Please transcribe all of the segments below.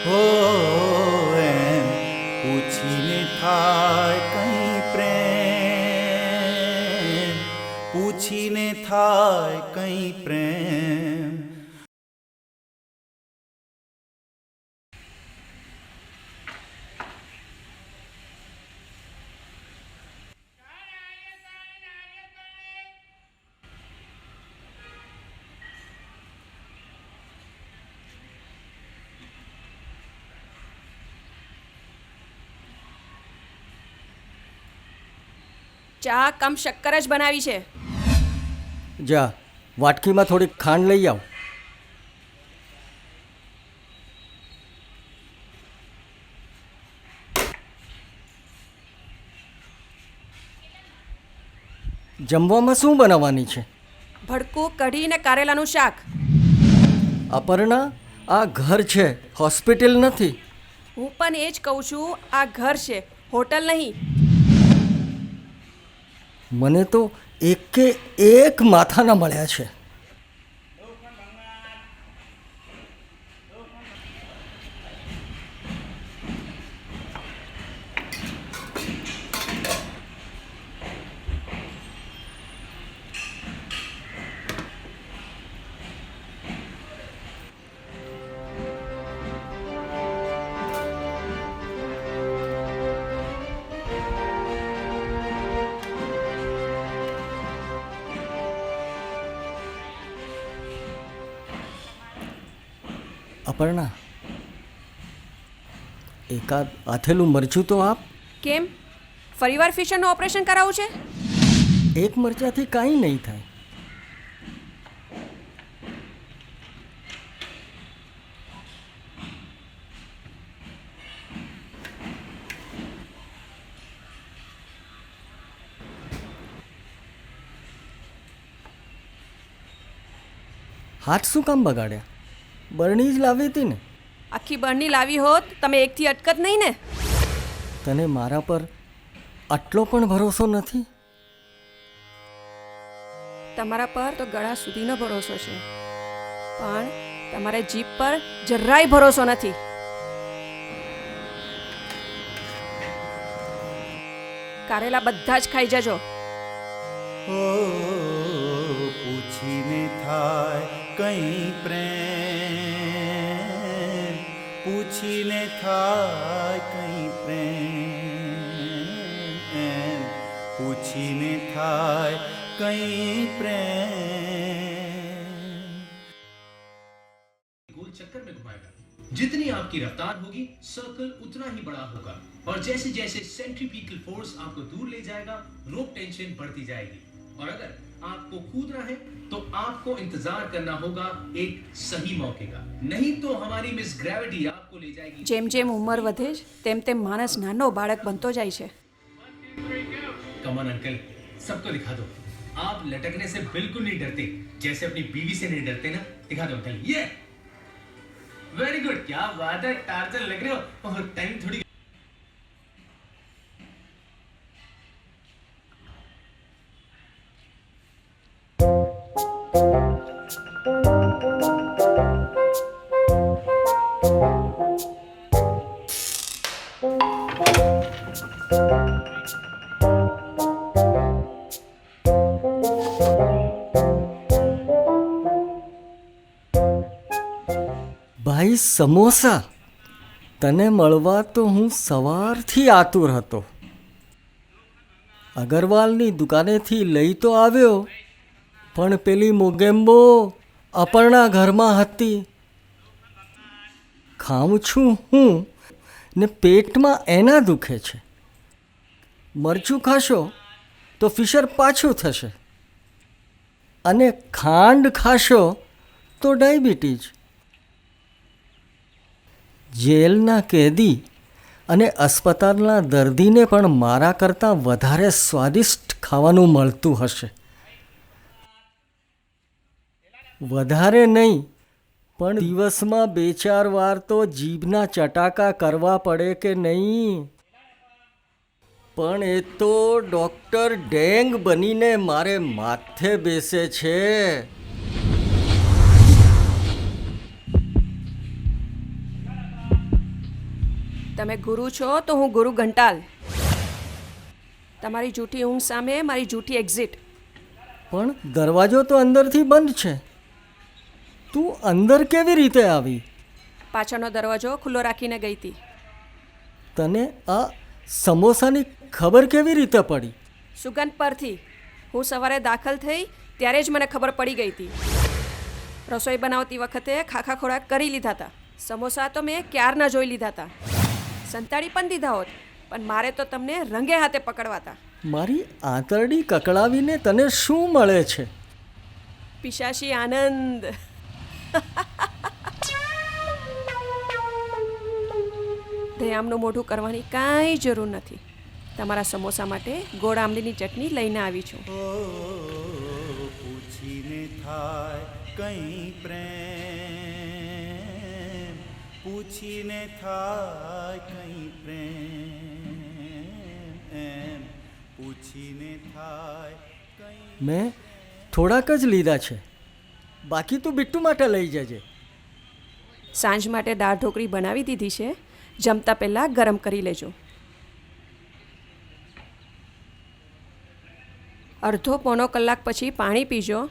હો એમ પૂછીને થાય કઈ પ્રેમ પૂછીને થાય કઈ પ્રેમ ચા કમ શક્કર જ બનાવી છે. જા વાટકીમાં થોડીક ખાંડ લઈ આવ. જમવામાં શું બનાવવાની છે? ભડકું કઢી ને કારેલાનું શાક. અપર્ણા આ ઘર છે હોસ્પિટલ નથી. હું પણ એ જ કહું છું આ ઘર છે હોટલ નહીં. મને તો એકે એક માથાના મળ્યા છે. અપર્ણા એકાદ આથેલું મરચું તો આપ? કેમ? ફરીવાર ફિશરનું ઓપરેશન કરાવવું છે? એક મરચાથી કાંઈ નહીં થાય. હાથ શું કામ બગાડ્યા? બરણી જ લાવી હતી ને? આખી બરણી લાવી હોત તમે એકથી અટકત નહીં ને? તને મારા પર આટલો પણ ભરોસો નથી? તમારા પર તો ગળા સુધીનો ભરોસો છે પણ તમારે જીપ પર જરાય ભરોસો નથી. કારેલા બધા જ ખાઈ જજો. પૂછીને થાય કઈ પ્રેમ પૂછીને થાય કઈ પ્રેમ પૂછીને થાય કઈ પ્રેમ गोल चक्कर में घुमाएगा जितनी आपकी रफ्तार होगी सर्कल उतना ही बड़ा होगा और जैसे जैसे सेंट्रीपिटल फोर्स आपको दूर ले जाएगा रोप टेंशन बढ़ती जाएगी और अगर आपको कूदना है तो आपको इंतजार करना होगा एक सही मौके का नहीं तो हमारी मिस ग्रेविटी आपको ले जाएगी જેમ જેમ ઉંમર વધે છે તેમ તેમ માણસ નાનો બાળક બનતો જાય છે कमन अंकल सबको दिखा दो आप लटकने से बिल्कुल नहीं डरते जैसे अपनी बीवी से नहीं डरते ना दिखा दो अंकल ये वेरी गुड क्या बात है टार्जन लग रहे हो और टाइम थोड़ी સમોસા? તને મળવા તો હું સવારથી આતુર હતો. અગરવાલની દુકાનેથી લઈ તો આવ્યો, પણ પેલી મોગેમ્બો અપર્ણા ઘરમાં હતી. ખાઉં છું હું ને પેટમાં એના દુખે છે. મરચું ખાશો તો ફિશર પાછું થશે. અને ખાંડ ખાશો તો ડાયાબિટીસ જેલના કેદી અને અસ્પતાલના દર્દીને પણ મારા કરતાં વધારે સ્વાદિષ્ટ ખાવાનું મળતું હશે. વધારે નહીં, પણ દિવસમાં બે ચાર વાર તો જીભના ચટાકા કરવા પડે કે નહીં? પણ એ તો ડૉક્ટર ડેંગ બનીને મારે માથે બેસે છે. તમે ગુરુ છો તો હું ગુરુ ઘંટાલ. તમારી જૂઠી ઊંઘ સામે મારી જૂઠી એક્ઝિટ પણ દરવાજો તો અંદરથી બંધ છે. તું અંદર કેવી રીતે આવી? પાછળનો દરવાજો ખુલ્લો રાખીને ગઈ હતી. તને આ સમોસાની ખબર કેવી રીતે પડી? સુગંધ પરથી. હું સવારે દાખલ થઈ ત્યારે જ મને ખબર પડી ગઈ હતી. રસોઈ બનાવતી વખતે ખાખા ખોરાક કરી લીધા હતા. સમોસા તો મેં ક્યારના જોઈ લીધા હતા. સંતાડી પણ દીધા હોત. પણ મારે તો તમને રંગે હાથે પકડવા હતા મારી આંતરડી કકડાવીને તને શું મળે છે? પિશાશી આનંદ. દયામનું મોઢું કરવાની કાંઈ જરૂર નથી. તમારા સમોસા માટે ગોળ આંબલીની ચટણી લઈને આવી છું. પૂછીને થાય કઈ પ્રેમ. પૂછીને થાય કઈ પ્રેમ એમ પૂછીને થાય કઈ મેં થોડાક જ લીધા છે. બાકી તું બિટ્ટુ માટે લઈ જજે. સાંજ માટે દાળ ઢોકળી બનાવી દીધી છે. જમતા પહેલાં ગરમ કરી લેજો. અડધો પોણો કલાક પછી પાણી પીજો.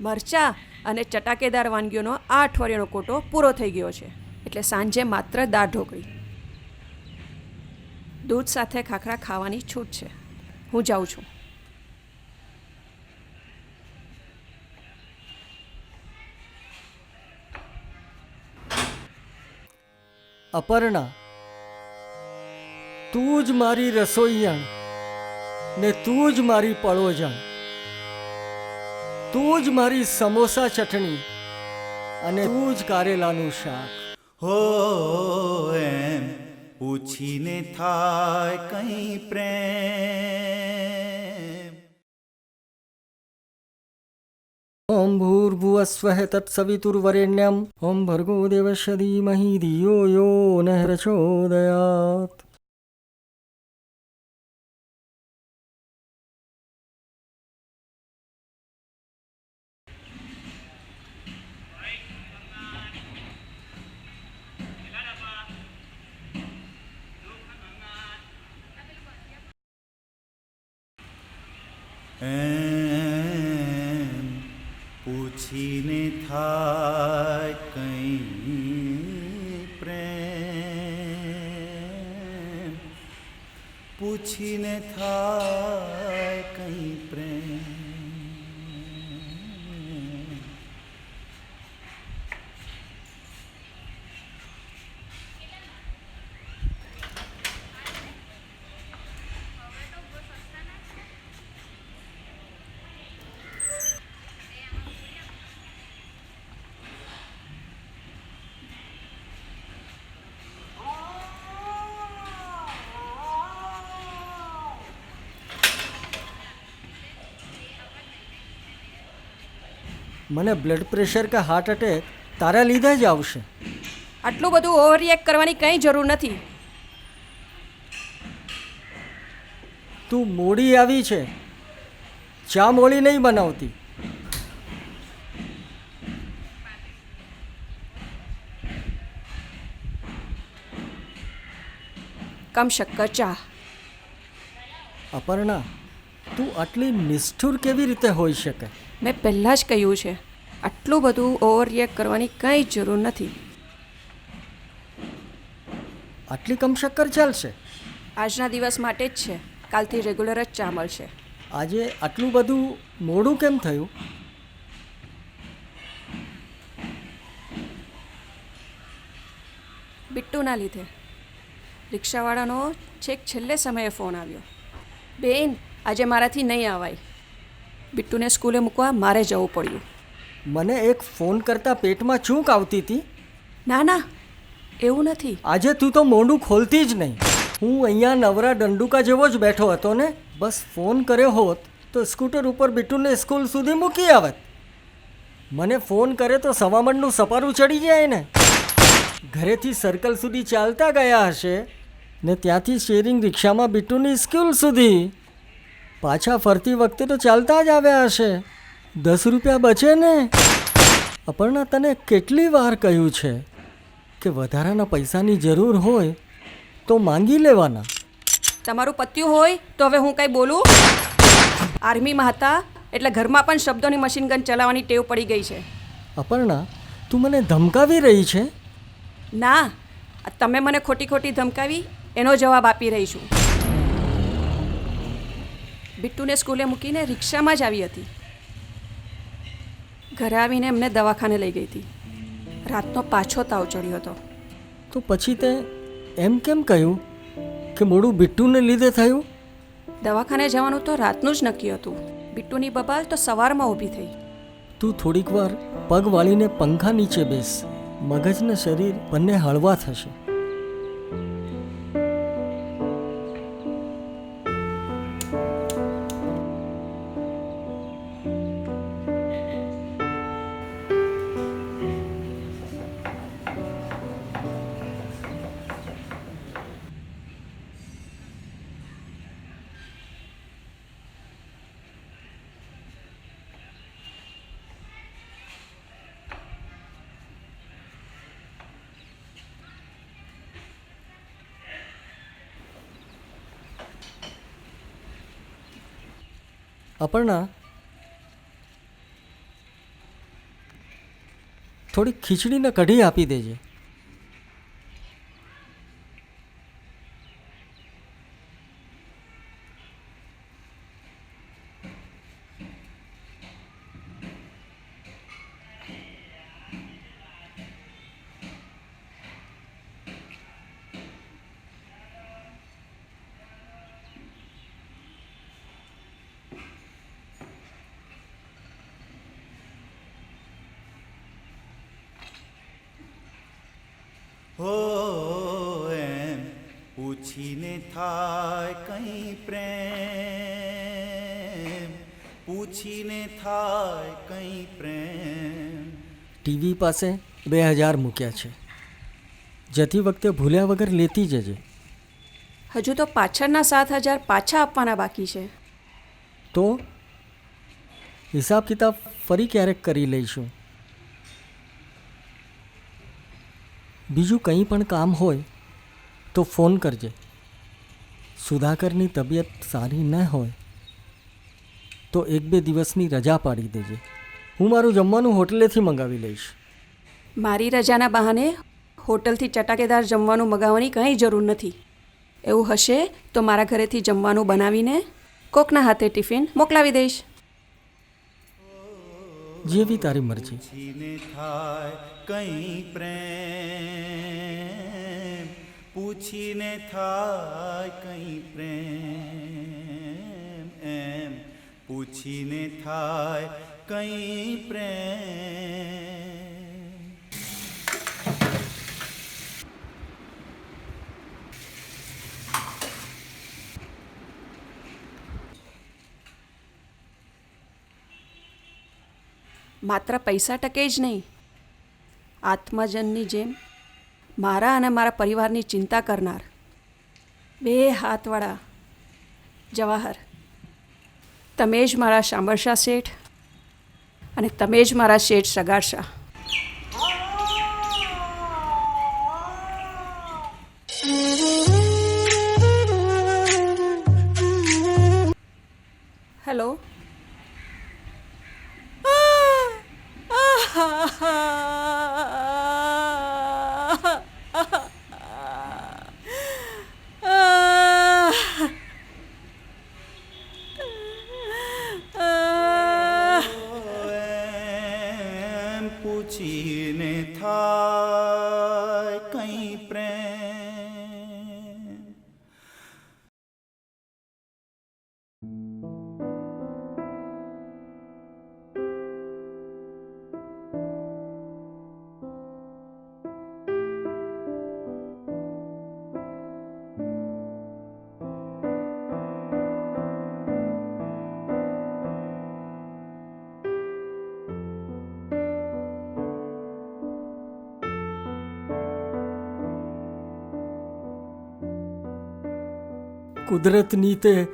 મરચાં અને ચટાકેદાર વાનગીઓનો આ અઠવાડિયાનો કોટો પૂરો થઈ ગયો છે. એટલે સાંજે માત્ર દાળ ઢોકળી દૂધ સાથે ખાખરા ખાવાની છૂટ છે. હું જાઉં છું. અપર્ણા, તું જ મારી રસોઈયણ ને તું જ મારી પળોજણ તું જ મારી સમોસા ચટણી અને તું જ કારેલાનું શાક. હો, એમ પૂછીને થાય કઈ પ્રેમ. ઓમ ભૂર્ભુવસ્વઃ તત્સવિતુર્વરેણ્યમ ઓમ ભર્ગો દેવસ્ય ધીમહિ ધિયો યો ન પ્રચોદયાત એમ પૂછીને થાય કઈ પ્રેમ. પૂછીને થાય કઈ પ્રેમ મને બ્લડ પ્રેશર કે હાર્ટ એટેક તારા લીધે જ આવશે. આટલું બધું ઓવરરિએક્ટ કરવાની કંઈ જરૂર નથી. તું મોડી આવી છે. ચા મોડી નહીં બનાવતી. કમ શક્કર ચા. અપર્ણા તું આટલી નિષ્ઠુર કેવી રીતે હોઈ શકે? મેં પહેલાં જ કહ્યું છે આટલું બધું ઓવર રિએક્ટ કરવાની કંઈ જરૂર નથી. આટલી કમશક્કર ચાલશે આજના દિવસ માટે જ છે. કાલથી રેગ્યુલર જ ચા મળશે. આજે આટલું બધું મોડું કેમ થયું? બિટ્ટુના લીધે. રિક્ષાવાળાનો છેક છેલ્લે સમયે ફોન આવ્યો. બેન આજે મારાથી નહીં આવાય. બિટ્ટુને સ્કૂલે મૂકવા મારે જવું પડ્યું. મને એક ફોન કરતાં પેટમાં ચૂંક આવતી હતી ના ના એવું નથી. આજે તું તો મોઢું ખોલતી જ નહીં. હું અહીંયા નવરા દંડુકા જેવો જ બેઠો હતો ને બસ ફોન કર્યો હોત તો સ્કૂટર ઉપર બિટ્ટુને સ્કૂલ સુધી મૂકી આવત. મને ફોન કરે તો સવામણનું સપારું ચડી જાય ને. ઘરેથી સર્કલ સુધી ચાલતા ગયા હશે ને ત્યાંથી શેરિંગ રિક્ષામાં બિટ્ટુની સ્કૂલ સુધી પાછા ફરતી વખતે તો ચાલતા જ આવ્યા હશે. દસ રૂપિયા બચે ને? અપર્ણા તને કેટલી વાર કહ્યું છે કે વધારાના પૈસાની જરૂર હોય તો માંગી લેવાના. તમારું પત્યું હોય તો હવે હું કંઈ બોલું? આર્મીમાં હતા એટલે ઘરમાં પણ શબ્દોની મશીન ગન ચલાવવાની ટેવ પડી ગઈ છે. અપર્ણા તું મને ધમકાવી રહી છે? ના આ તમે મને ખોટી ખોટી ધમકાવી એનો જવાબ આપી રહી છું. બિટ્ટુને સ્કૂલે મૂકીને રિક્ષામાં જ આવી હતી. ઘરે આવીને એમને દવાખાને લઈ ગઈ હતી. રાતનો પાછો તાવ ચડ્યો હતો. તો પછી તે એમ કેમ કહ્યું કે મોડું બિટ્ટુને લીધે થયું? દવાખાને જવાનું તો રાતનું જ નક્કી હતું. બિટ્ટુની બબાલ તો સવારમાં ઊભી થઈ. તું થોડીક વાર પગ વાળીને પંખા નીચે બેસ. મગજને શરીર બંને હળવા થશે. અપર્ણા થોડી ખીચડીને કઢી આપી દેજે. હો એમ પૂછીને થાય કઈ પ્રેમ પૂછીને થાય કઈ પ્રેમ. ટીવી પાસે બે હજાર મૂક્યા છે. જતી વખતે ભૂલ્યા વગર લેતી જજે. હજુ તો પાછળના સાત હજાર પાછા આપવાના બાકી છે. તો હિસાબ કિતાબ ફરી ક્યારેક કરી લઈશું. બીજું કંઈ પણ કામ હોય, તો ફોન કરજે. સુધાકરની તબિયત સારી ન હોય, તો એક બે દિવસની રજા પાડી દેજે. હું મારું જમવાનું હોટલેથી મંગાવી લઈશ. મારી રજાના બહાને હોટલથી ચટાકેદાર જમવાનું મગાવવાની કંઈ જરૂર નથી. એવું હશે તો મારા ઘરેથી જમવાનું બનાવીને કોકના હાથે ટિફિન મોકલાવી દઈશ. જેવી તારી મરજી. થાય કઈ પ્રેમ, પૂછીને થાય કઈ પ્રેમ, એમ પૂછીને થાય કઈ પ્રેમ. માત્ર પૈસા ટકે જ નહીં. આત્મજનની જેમ મારા અને મારા પરિવારની ચિંતા કરનાર. બે હાથવાળા. જવાહર. તમે જ મારા શાંબરશા શેઠ અને તમે જ મારા શેઠ સગાડશા કુદરતની તે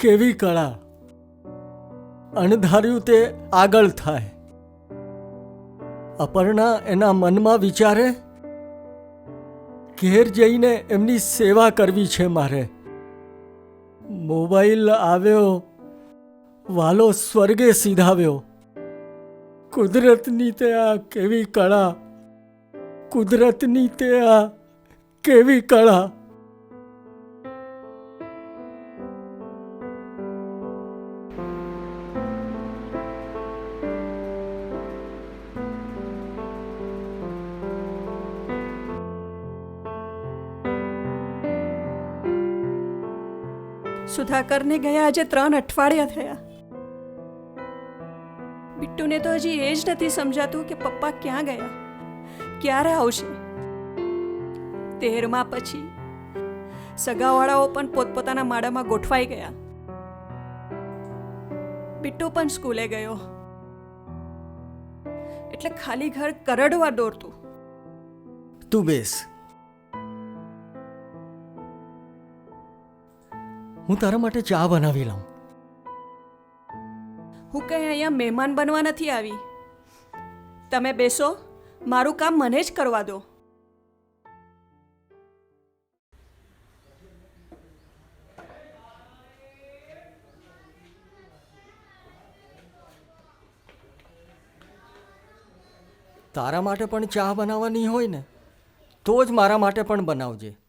કેવી કળા? અણધાર્યું તે આગળ થાય. અપર્ણા એના મનમાં વિચારે, ઘેર જઈને એમની સેવા કરવી છે મારે. મોબાઈલ આવ્યો, વાલો સ્વર્ગે સીધાવ્યો. કુદરતની તે આ કેવી કળા? કુદરતની તે આ કેવી કળા? સુધાકરને ગયા આજે ત્રણ અઠવાડિયા થયા. બિટ્ટુને તો હજી એ જ નથી સમજાતું કે પપ્પા ક્યાં ગયા, ક્યારે આવશે. તેરમાં પછી સગાવાળાઓ પણ પોતપોતાના માળામાં ગોઠવાઈ ગયા. બિટ્ટુ પણ સ્કૂલે ગયો. એટલે ખાલી ઘર કરડવા દોરતું. તું બેસ. હું તારા માટે ચા બનાવી લઉં. હું કંઈ અહીંયા મહેમાન બનવા નથી આવી. તમે બેસો મારું કામ મને જ કરવા દો. તારા માટે પણ ચા બનાવવાની હોય ને તો જ મારા માટે પણ બનાવજે.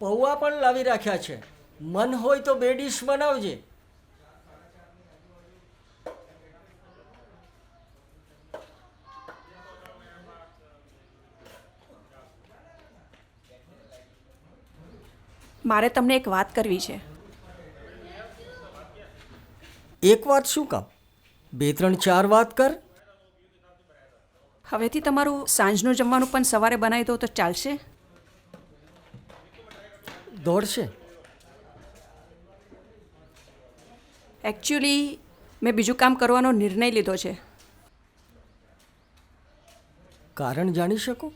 પૌવા પણ લાવી રાખ્યા છે. મન હોય તો બે ડીશ બનાવજે. મારે તમને એક વાત કરવી છે. એક વાત શું કામ? બે ત્રણ ચાર વાત કર. હવેથી તમારું સાંજનું જમવાનું પણ સવારે બનાવી દો તો ચાલશે? દોડશે? એકચ્યુઅલી મેં બીજું કામ કરવાનો નિર્ણય લીધો છે. કારણ જાણી શકું?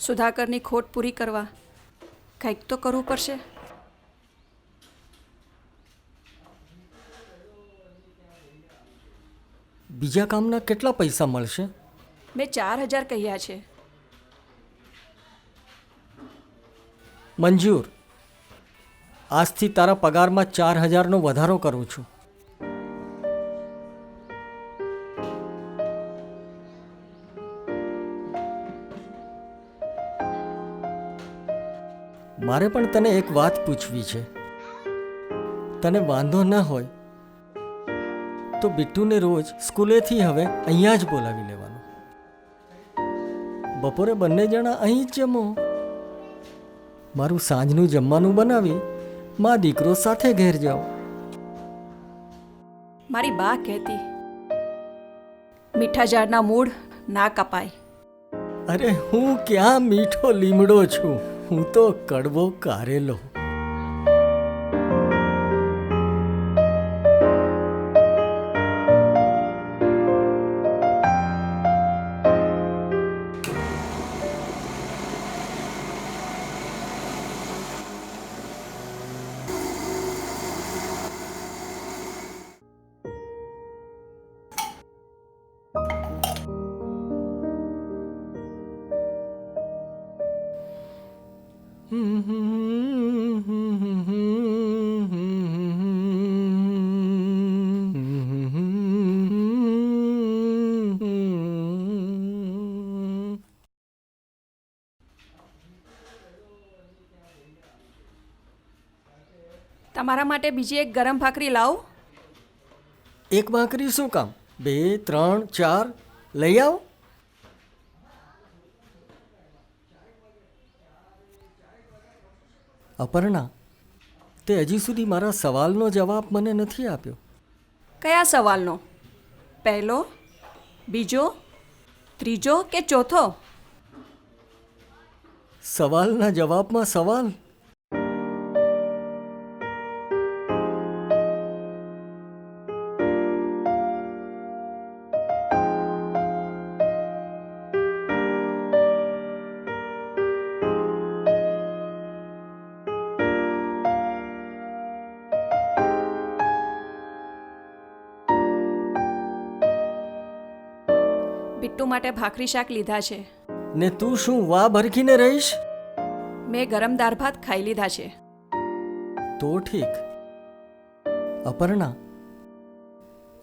સુધાકરની ખોટ પૂરી કરવા કંઈક તો કરવું પડશે. બીજા કામના કેટલા પૈસા મળશે? મેં ચાર હજાર કહ્યા છે. મંજૂર. આજથી તારા પગારમાં ચાર હજારનો વધારો કરું છું. મારે પણ તને એક વાત પૂછવી છે. તને વાંધો ન હોય, તો બિટ્ટુને રોજ સ્કૂલેથી હવે અહીંયા જ બોલાવી લેવાનું. બપોરે બંને જણા અહીં જ જમો. મારું સાંજનું જમવાનું બનાવી મા દીકરો સાથે ઘેર જાઓ મારી બા કહેતી મીઠા ઝાડના મૂળ ના કપાય. અરે હું ક્યાં મીઠો લીમડો છું? હું તો કડવો કારેલો. તમારા માટે બીજી એક ગરમ ભાખરી લાવો. એક ભાખરી શું કામ? બે ત્રણ ચાર લઈ આવો. અપર્ણા તે હજી સુધી મારા સવાલનો જવાબ મને નથી આપ્યો. કયા સવાલનો? પહેલો બીજો ત્રીજો કે ચોથો? સવાલના જવાબમાં સવાલ? માટે ભાખરી શાક લીધા છે. ને તું શું વા ભરખીને રહીશ? મેં ગરમ દાળ ભાત ખાઈ લીધા છે. તો ઠીક. અપર્ણા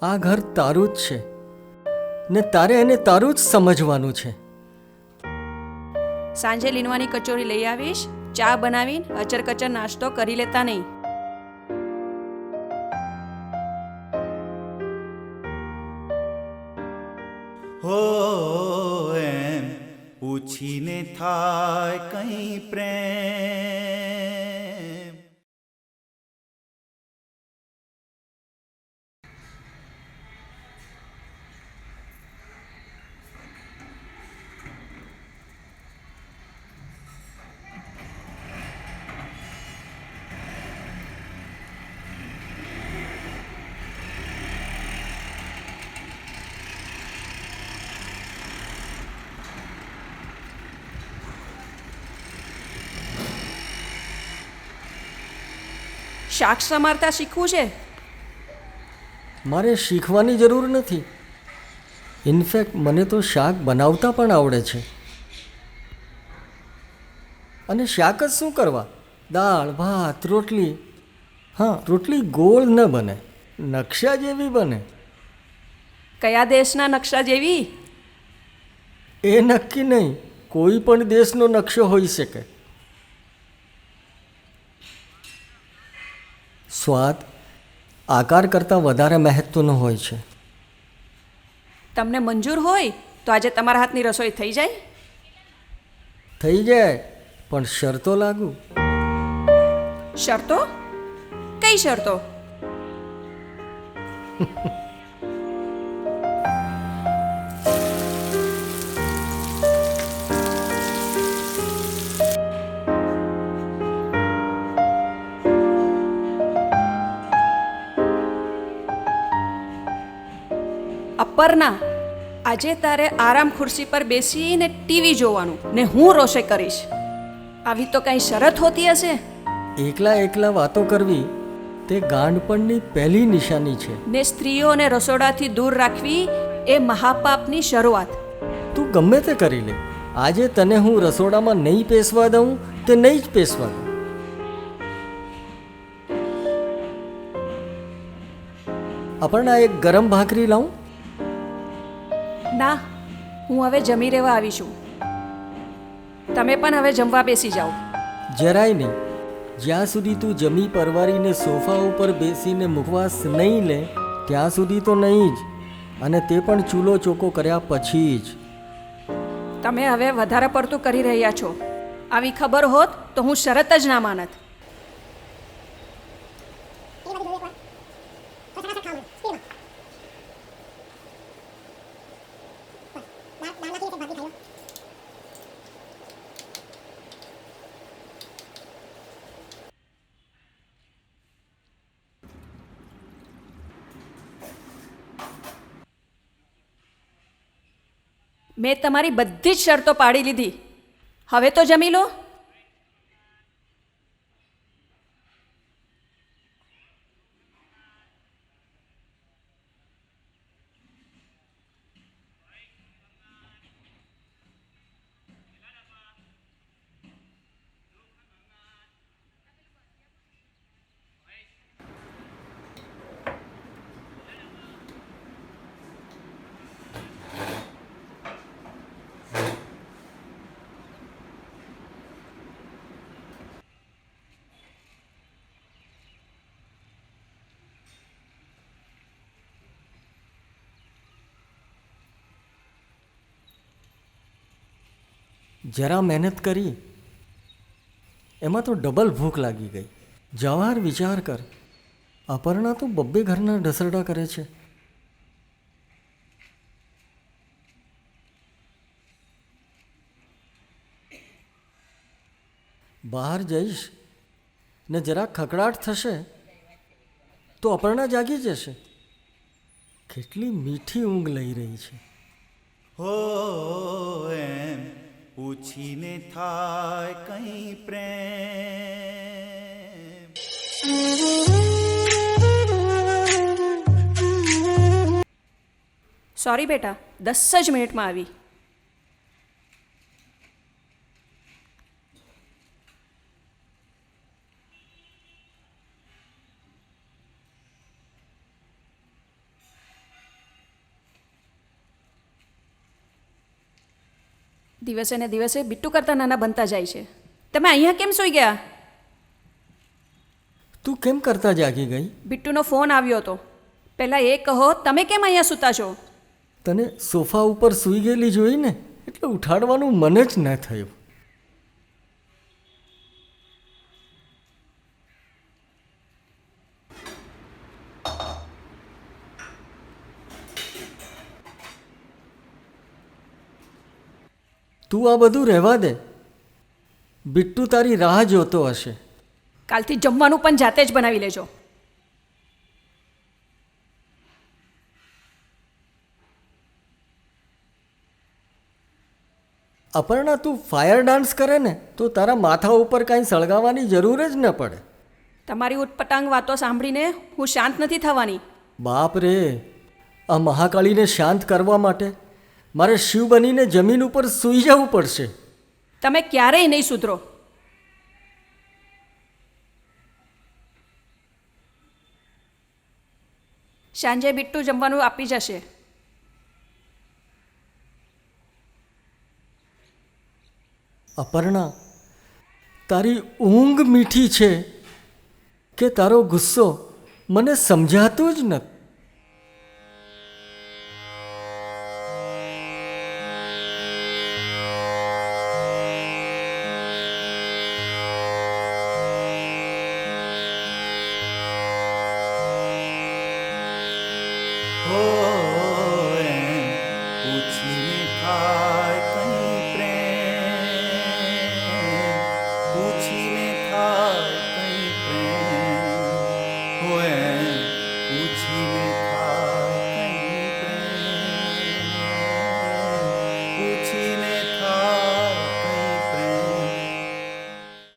આ ઘર તારું જ છે. ને તારે એને તારું જ સમજવાનું છે. સાંજે લીનવાની કચોરી લઈ આવીશ ચા બનાવીને અચર કચર નાસ્તો કરી લેતા નહીં. હો એમ પૂછીને થાય કઈ પ્રેમ. શાક સમારતા શીખવું છે? મારે શીખવાની જરૂર નથી. ઇનફેક્ટ મને તો શાક બનાવતા પણ આવડે છે. અને શાક જ શું કરવા? દાળ ભાત રોટલી. હા રોટલી ગોળ ન બને નકશા જેવી બને. કયા દેશના નકશા જેવી? એ નક્કી નહીં. કોઈ પણ દેશનો નકશો હોઈ શકે. સ્વાદ આકાર કરતાં વધારે મહત્વનો હોય છે. તમને મંજૂર હોય તો આજે તમારા હાથની રસોઈ થઈ જાય? થઈ જાય પણ શરતો લાગુ. શરતો? કઈ શરતો? અપર્ણા આજે તારે આરામ ખુરશી પર બેસીને ટીવી જોવાનું ને હું રોષે કરીશ. આવી તો કઈ શરત હોતી હશે? એકલા એકલા વાતો કરવી તે ગાંડપણની પહેલી નિશાની છે. ને સ્ત્રીઓને રસોડાથી દૂર રાખવી એ મહાપાપની શરૂઆત. તું ગમે તે કરી લે. આજે તને હું રસોડામાં નહીં પેસવા દઉં તે નહીં જ પેસવા દઉં. આપણને એક ગરમ ભાખરી લાવું? ના હું હવે જમી રહેવા આવી છું તમે પણ હવે જમવા બેસી જાઓ. જરાય નહીં. જ્યાં સુધી તું જમી પરવારીને સોફા ઉપર બેસીને મુખવાસ નહીં લે ત્યાં સુધી તો નહીં જ. અને તે પણ ચૂલો ચોખ્ખો કર્યા પછી જ. તમે હવે વધારે પડતું કરી રહ્યા છો. આવી ખબર હોત તો હું શરત જ ના માનત. મેં તમારી બધી જ શરતો પાડી લીધી. હવે તો જમી લો. જરા મહેનત કરી. એમાં તો ડબલ ભૂખ લાગી ગઈ. જવાહર વિચાર કર. અપર્ણા તો બબ્બે ઘરના ઢસરડા કરે છે. બહાર જઈશ ને જરા ખકડાટ થશે તો અપર્ણા જાગી જશે. કેટલી મીઠી ઊંઘ લઈ રહી છે. હો થાય કઈ પ્રેમ. સોરી બેટા દસ જ મિનિટમાં આવી. દિવસે ને દિવસે બિટ્ટુ કરતાં નાના બનતા જાય છે. તમે અહીંયા કેમ સૂઈ ગયા? તું કેમ કરતા જાગી ગઈ? બિટ્ટુનો ફોન આવ્યો હતો. પહેલાં એ કહો તમે કેમ અહીંયા સૂતા છો? તને સોફા ઉપર સૂઈ ગયેલી જોઈને એટલે ઉઠાડવાનું મન જ ન થયું. તું આ બધું રહેવા દે. બિટ્ટુ તારી રાહ જોતો હશે. કાલથી જમવાનું પણ જાતે જ બનાવી લેજો. અપર્ણા તું ફાયર ડાન્સ કરે ને તો તારા માથા ઉપર કાંઈ સળગાવવાની જરૂર જ ન પડે. તમારી ઉટપટાંગ વાતો સાંભળીને હું શાંત નથી થવાની. બાપ રે આ મહાકાળીને શાંત કરવા માટે મારે શિવ બનીને જમીન ઉપર સૂઈ જવું પડશે. તમે ક્યારેય નહીં સુધરો. સાંજે બિટ્ટુ જમવાનું આપી જશે. અપર્ણા તારી ઊંઘ મીઠી છે કે તારો ગુસ્સો? મને સમજાતું જ નથી.